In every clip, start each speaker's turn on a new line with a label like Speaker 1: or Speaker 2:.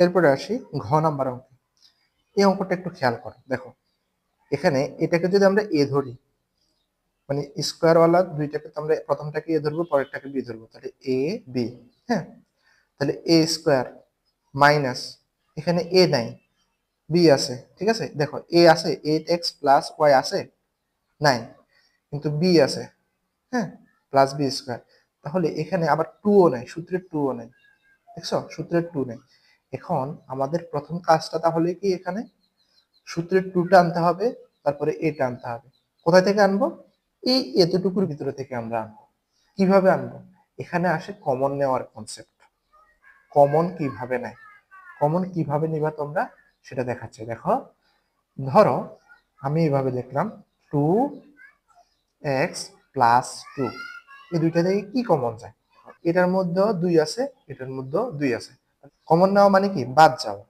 Speaker 1: এরপরে আসি ঘ নাম্বার অঙ্ক। এই অঙ্কটা একটু খেয়াল করো, দেখো। এখানে এটাকে যদি আমরা এ ধরি মানে স্কোয়ারওয়ালা দুইটাকে আমরা প্রথমটাকে এ ধরবো, পরেরটাকে বি ধরবো, তাহলে এ, বি হ্যাঁ? তাহলে এ স্কোয়ার মাইনাস, এখানে এ নাই, বি আছে, ঠিক আছে? দেখো, এ আছে, এইট এক্স প্লাস ওয়াই আছে নাই কিন্তু বি আছে হ্যাঁ? Plus b square. তাহলে এখানে আবার টুও নাই সূত্রের টুও নাই, দেখছ? সূত্রের টু নেই। এখন আমাদের প্রথম কাজটা তাহলে কি এখানে? সূত্রের টুটা আনতে হবে, তারপরে এটা আনতে হবে। কোথায় থেকে আনব? এই এতটুকুর ভিতরে থেকে আমরা আনব। কীভাবে আনব? এখানে আসে কমন নেওয়ার কনসেপ্ট কমন কীভাবে নেয়? কমন কীভাবে নিবা তোমরা? সেটা দেখাচ্ছে। দেখো, ধরো, আমি এইভাবে লিখলাম টু এক্স প্লাস টু এই দুইটা থেকে কি কমন যায়? এটার মধ্যেও দুই আছে, এটার মধ্যেও দুই আছে। কমন নেওয়া মানে কি? বাদ যাওয়া,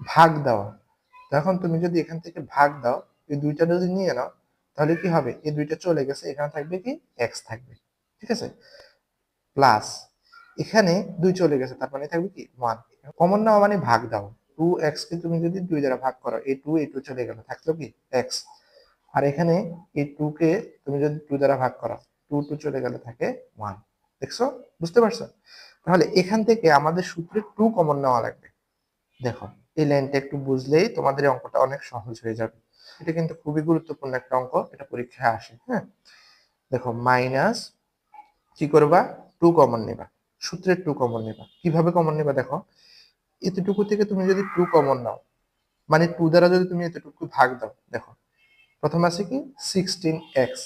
Speaker 1: ভাগ দেওয়া। তখন তুমি যদি এখান থেকে ভাগ দাও, এই দুইটা যদি নিয়ে নাও, তাহলে কি হবে? এই দুইটা চলে গেছে, এখানে থাকবে কি? এক্স থাকবে। ঠিক আছে? প্লাস এখানে দুই চলে গেছে, তার মানে থাকবে কি? ওয়ান কমন নেওয়া মানে ভাগ দাও। টু এক্স কে তুমি যদি দুই দ্বারা ভাগ করো, এই টু এই টু চলে গেল, থাকল কি? এক্স আর এখানে এই টু কে তুমি যদি টু দ্বারা ভাগ করো টু টু চলে গেলে থাকে ওয়ান দেখছ? বুঝতে পারছ? তাহলে এখান থেকে আমাদের সূত্রে টু কমন নেওয়া লাগবে। দেখো, এই লাইনটা একটু বুঝলেই তোমাদের অঙ্কটা অনেক সহজ হয়ে যাবে। এটা কিন্তু খুবই গুরুত্বপূর্ণ একটা অঙ্ক, এটা পরীক্ষায় আসে হ্যাঁ? দেখো মাইনাস কি করবা? টু কমন নেবা। সূত্রের টু কমন নেবা। কীভাবে কমন নেবা দেখো? এতটুকু থেকে তুমি যদি টু কমন নাও মানে টু দ্বারা যদি তুমি এতটুকু ভাগ দাও, দেখো, প্রথম আছে কি? সিক্সটিন এক্স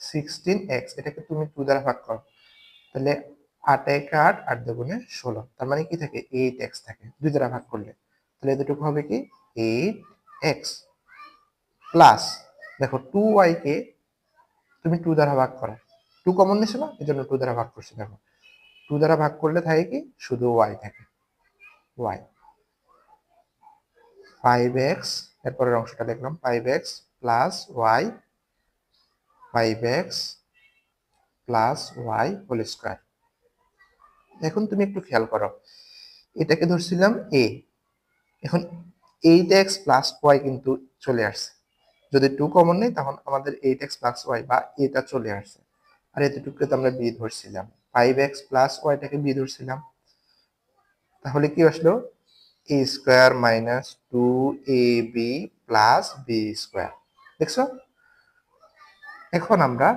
Speaker 1: সিক্সটিন এক্স এটাকে তুমি টু দ্বারা ভাগ করো। তাহলে আট এক আট আট দুগুণে ষোলো। তার মানে কি থাকে? এইট এক্স থাকে। দুই দ্বারা ভাগ করলে। তাহলে এতটুকু হবে কি? এইট এক্স প্লাস দেখো টু ওয়াই কে তুমি টু দ্বারা ভাগ করো। টু কমন নিছো না? এই জন্য টু দ্বারা ভাগ করছি, দেখো। টু দ্বারা ভাগ করলে থাকে কি? শুধু ওয়াই থাকে। ওয়াই ফাইভ এক্স এরপরের অংশটা দেখলাম five x plus y five x plus y whole square এখন তুমি একটু খেয়াল করো। এটাকে ধরছিলাম এ এখন এইট এক্স প্লাস ওয়াই কিন্তু চলে আসছে। যদি টু কমন নেই তখন আমাদের এইট এক্স প্লাস ওয়াই বা এটা চলে আসছে। আর এতটুকুকে তো আমরা বি ধরছিলাম। ফাইভ এক্স প্লাস ওয়াইটাকে বি ধরছিলাম। তাহলে কি আসলো? A square minus two a b plus b square দেখছ? এখন আমরা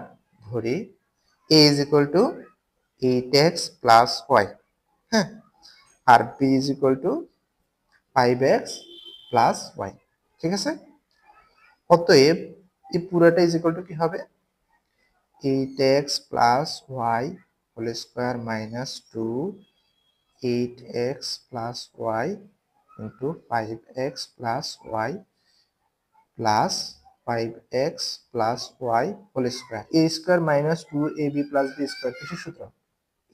Speaker 1: ধরি a is equal to eight x plus y হ্যাঁ? আর b is equal to five x plus y ঠিক আছে? অতএব এই পুরোটা ইজ ইকুয়াল টু কি হবে? Eight x plus y whole square minus two eight x plus y into five x plus y plus five x plus y whole square a square minus two a b plus b square কিসের সূত্র?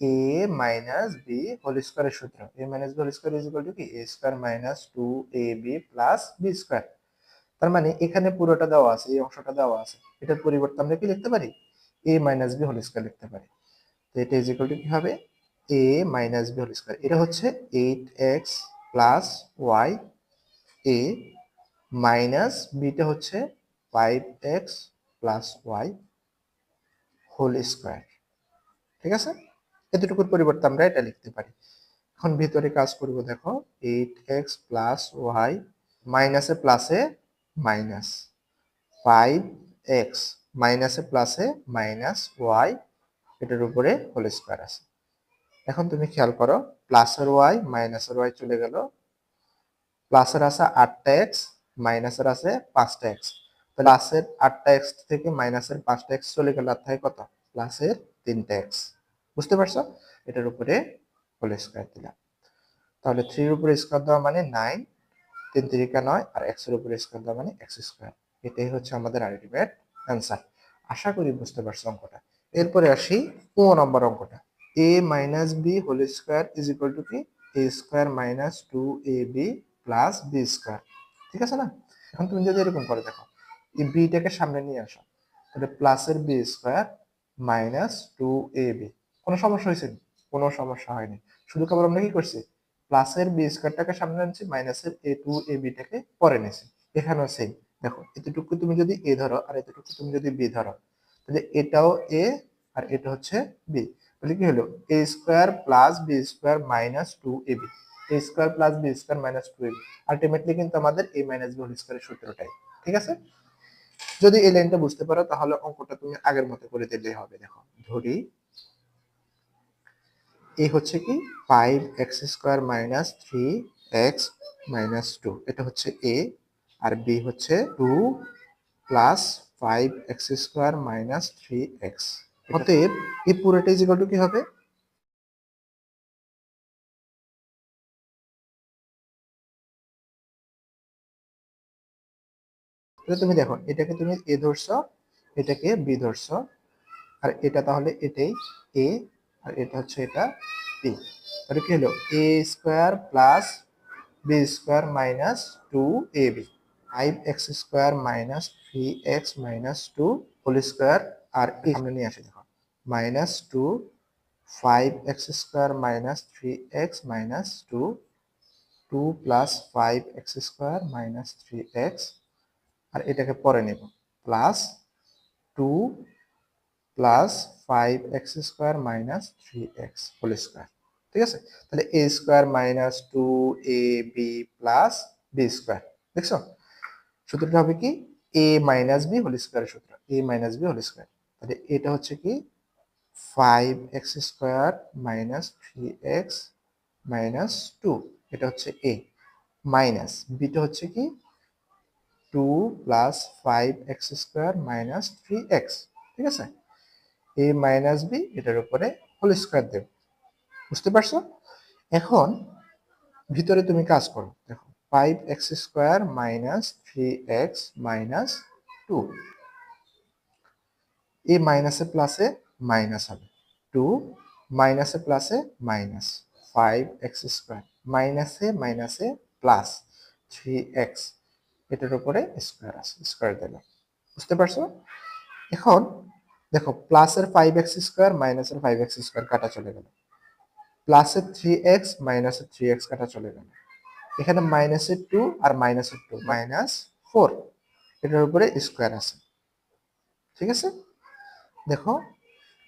Speaker 1: এ minus B whole স্কোয়ারের সূত্র। A minus b whole square is equal to কি? A square minus two a b plus b square তার মানে এখানে পুরোটা দেওয়া আছে, এই অংশটা দেওয়া আছে। এটার পরিবর্তে আমরা কি লিখতে পারি? A minus b whole square লিখতে পারি। তো এটা ইজ ইকুয়াল টু কি হবে? A minus b whole square এটা হচ্ছে eight x plus y a minus beta হচ্ছে five x plus y whole square ঠিক আছে? এতটুকুর পরিবর্তে আমরা এটা লিখতে পারি। এখন ভিতরে কাজ করব দেখো এইট এক্স প্লাস ওয়াই মাইনাসে প্লাসে মাইনাস ফাইভ এক্স মাইনাসে প্লাসে মাইনাস ওয়াই এটার উপরে হোল স্কোয়ার আছে। এখন তুমি খেয়াল করো প্লাসের ওয়াই মাইনাসের ওয়াই চলে গেল। প্লাসের আছে আটটা এক্স মাইনাসের আছে পাঁচটা এক্স প্লাসের আটটা এক্স থেকে মাইনাসের পাঁচটা এক্স চলে গেল, আর থাকে কত? প্লাসের তিনটা এক্স বুঝতে পারছ? এটার উপরে হোল স্কোয়ার দিলাম। তাহলে থ্রির উপরে স্কোয়ার দেওয়া মানে নাইন তিন তিরিকা নয়, আর এক্সের উপরে স্কোয়ার দেওয়া মানে এক্স স্কোয়ার এটাই হচ্ছে আমাদের আলটিমেট অ্যান্সার আশা করি বুঝতে পারছ অঙ্কটা। এরপরে আসি ও নম্বর অঙ্কটা। A minus b whole square is equal to কি? A square minus two a b plus b square ঠিক আছে না? এখন তুমি যদি এরকম করে দেখো, এই বিটাকে সামনে নিয়ে আসো, তাহলে প্লাসের b square minus two a b কোনো সমস্যা হয়েছে? কোনো সমস্যা হয়নি। শুধু কেবল আমরা কি করছি? প্লাসের বি স্কোয়ারটাকে সামনে আনছি মাইনাসের এ টু এ বিটাকে পরে নিছি এখানেও সেম দেখো, এতটুকু তুমি যদি এ ধরো আর এতটুকু তুমি যদি বি ধরো, তাহলে এটাও এ আর এটা হচ্ছে বি তাহলে কি হলো? A square plus b square minus two a b a square plus b square minus two a b ultimately কিন্তু আমাদের এ মাইনাস বি হোল স্কোয়ারের সূত্রটাই। ঠিক আছে? যদি এই লাইনটা বুঝতে পারো, তাহলে অঙ্কটা তুমি আগের মতো করে দিলেই হবে। দেখো, ধরি এ হচ্ছে কি five x square minus three x minus two এটা হচ্ছে এ আর বি হচ্ছে two plus five x square minus three x অতএব এই পুরোটা ইজ টু কি হবে? তুমি দেখো, এটাকে তুমি এ ধরছো, এটাকে বি ধরছো, আর এটা তাহলে এটাই এ আর এটা হচ্ছে এটা বি তাহলে কি হলো? A square plus b square minus two a b five x square minus three x minus two whole square আর সামনে নিয়ে আসে দেখো। Minus two five x square minus three x minus two two plus five x square minus three x আর এটাকে পরে নেব। Plus two plus five x square minus three x whole square ঠিক আছে? তাহলে a square minus two a b plus b square দেখছ? সূত্রটা হবে কি? এ মাইনাস বি হোল স্কোয়ারের সূত্র। A minus b whole square তাহলে এটা হচ্ছে কি? Five x square minus three x minus two এটা হচ্ছে এ মাইনাস বিটা হচ্ছে কি? Two plus five x square minus three x ঠিক আছে? এ মাইনাস বি এটার উপরে হোল স্কোয়ার দেব। বুঝতে পারছ? এখন ভিতরে তুমি কাজ করো। দেখো five x square minus three x minus two a মাইনাসে প্লাসে মাইনাস হবে। টু মাইনাসে প্লাসে মাইনাস ফাইভ এক্স স্কোয়ার মাইনাসে মাইনাসে প্লাস থ্রি এক্স এটার উপরে স্কোয়ার আছে স্কোয়ার দিলাম বুঝতে পারছ? এখন দেখো প্লাসের ফাইভ এক্স স্কোয়ার মাইনাসের ফাইভ এক্স স্কোয়ার কাটা চলে গেল। প্লাসের থ্রি এক্স মাইনাসের থ্রি এক্স কাটা চলে গেল। এখানে মাইনাসের টু আর মাইনাসের টু মাইনাস ফোর এটার উপরে স্কোয়ার আছে। ঠিক আছে? দেখো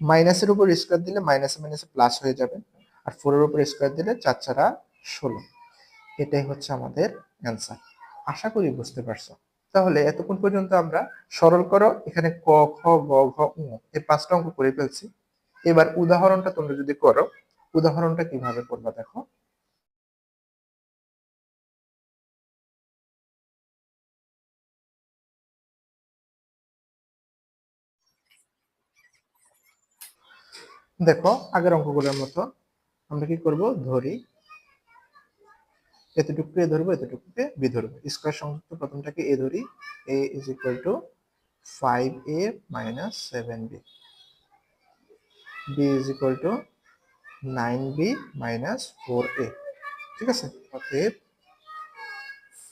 Speaker 1: মাইনাসের উপর স্কোয়ার দিলে মাইনাসে মাইনাসে প্লাস হয়ে যাবে, আর ফোরের উপর স্কোয়ার দিলে চার চারা ষোলো। এটাই হচ্ছে আমাদের অ্যান্সার আশা করি বুঝতে পারছ। তাহলে এতক্ষণ পর্যন্ত আমরা সরল করো, এখানে ক, খ, গ, ঘ, উ এই পাঁচটা অঙ্ক করে ফেলছি। এবার উদাহরণটা তোমরা যদি করো, উদাহরণটা কীভাবে করবা দেখো। দেখো, আগের অঙ্কগুলোর মতো আমরা কি করব? ধরি এতটুকুকে এ ধরবো, এতটুকুকে বি ধরবো। স্কোয়ার সংযুক্ত প্রথমটাকে এ ধরি, a is equal to five a minus seven b b is equal to nine b minus four a ঠিক আছে? অতএব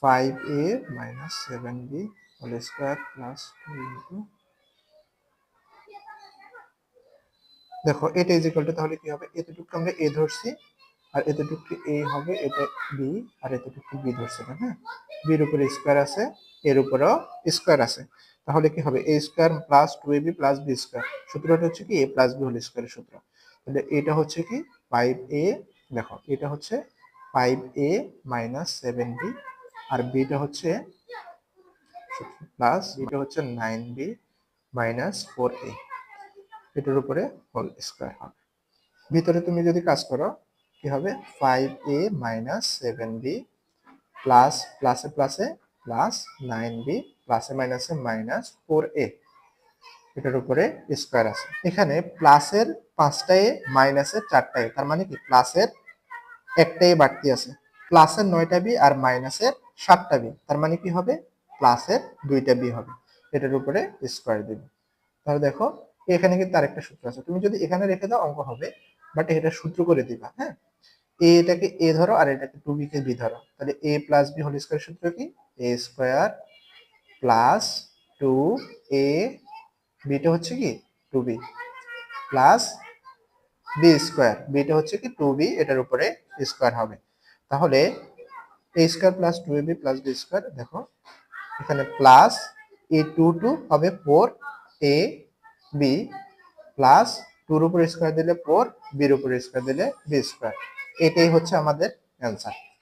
Speaker 1: five a minus seven b whole square plus two into দেখো, এটা ইজ ইকুয়াল টু তাহলে কি হবে? এতটুকু আমরা এ ধরছি। আর এতটুকু এ হবে, এটা বি, আর এতটুকু বি ধরছে হ্যাঁ? বির উপরে স্কোয়ার আছে, এর উপরেও স্কোয়ার আছে। তাহলে কি হবে? A square plus two a b plus b square সূত্রটা হচ্ছে কি? এ প্লাস বি হোল স্কোয়ারের সূত্র। তাহলে এটা হচ্ছে কি? ফাইভ এ দেখো, এটা হচ্ছে five a minus seven b আর বিটা হচ্ছে প্লাস এটা হচ্ছে nine b minus four a এটার উপরে হোল স্কোয়ার হবে। ভিতরে তুমি যদি কাজ করো কি হবে? Five a minus seven b plus প্লাসে প্লাসে প্লাস নাইন বি প্লাসে মাইনাসে মাইনাস ফোর এ এটার উপরে স্কোয়ার আছে। এখানে প্লাসের পাঁচটা এ মাইনাসের চারটা এ তার মানে কি? প্লাসের একটা এ বাড়তি আছে। প্লাসের নয়টা বি আর মাইনাসের সাতটা বি তার মানে কি হবে? প্লাসের দুইটা বি হবে। এটার উপরে স্কোয়ার দিবে। তাহলে দেখো, এখানে কিন্তু আরেকটা সূত্র আছে। তুমি যদি এখানে রেখে দাও, অঙ্ক হবে বাট এটা সূত্র করে দিবা হ্যাঁ? এ এটাকে এ ধরো আর এটাকে টু বিকে বি ধরো। তাহলে a plus b whole square সূত্র কি? A square plus two a beta হচ্ছে কি? Two b plus b square beta হচ্ছে কি? টু বি এটার উপরে স্কোয়ার হবে। তাহলে a square plus two a b plus b square দেখো, এখানে প্লাস এ টু টু হবে ফোর এ বি প্লাস টুর উপর স্কোয়ার দিলে ফোর বির উপর স্কোয়ার দিলে বি স্কোয়ার এটাই হচ্ছে আমাদের অ্যান্সার